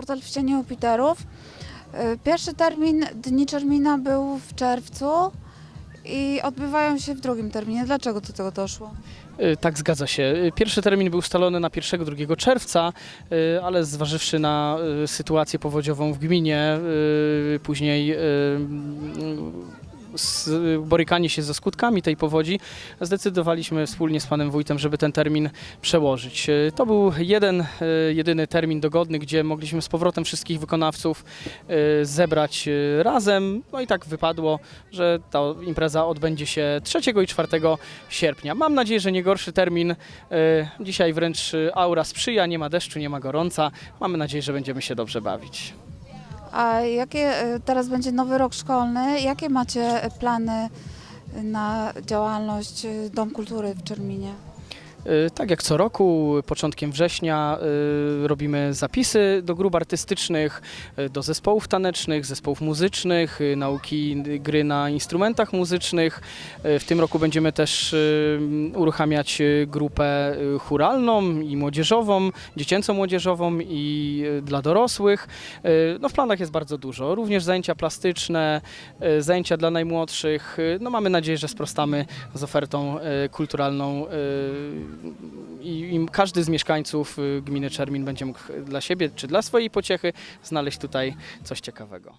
Hotel w cieniu Jupiterów. Y, Pierwszy termin Dni Czermina był w czerwcu i odbywają się w drugim terminie. Dlaczego do tego doszło? Y, Tak, zgadza się. Y, Pierwszy termin był ustalony na 1-2 czerwca, ale zważywszy na sytuację powodziową w gminie, później borykanie się ze skutkami tej powodzi, zdecydowaliśmy wspólnie z panem wójtem, żeby ten termin przełożyć. Y, To był jeden, y, jedyny termin dogodny, gdzie mogliśmy z powrotem wszystkich wykonawców y, zebrać razem. No i tak wypadło, że ta impreza odbędzie się 3 i 4 sierpnia. Mam nadzieję, że nie gorszy termin. Dzisiaj wręcz aura sprzyja, nie ma deszczu, nie ma gorąca. Mamy nadzieję, że będziemy się dobrze bawić. A jakie y, teraz będzie nowy rok szkolny? Jakie macie y, plany na działalność y, Dom Kultury w Czerminie? Y, Tak jak co roku, początkiem września y, robimy zapisy do grup artystycznych, y, do zespołów tanecznych, zespołów muzycznych, nauki gry na instrumentach muzycznych. W tym roku będziemy też uruchamiać grupę churalną i młodzieżową, dziecięco-młodzieżową i dla dorosłych. No w planach jest bardzo dużo, również zajęcia plastyczne, zajęcia dla najmłodszych. No mamy nadzieję, że sprostamy z ofertą kulturalną i, i każdy z mieszkańców y, gminy Czermin będzie mógł dla siebie czy dla swojej pociechy znaleźć tutaj coś ciekawego.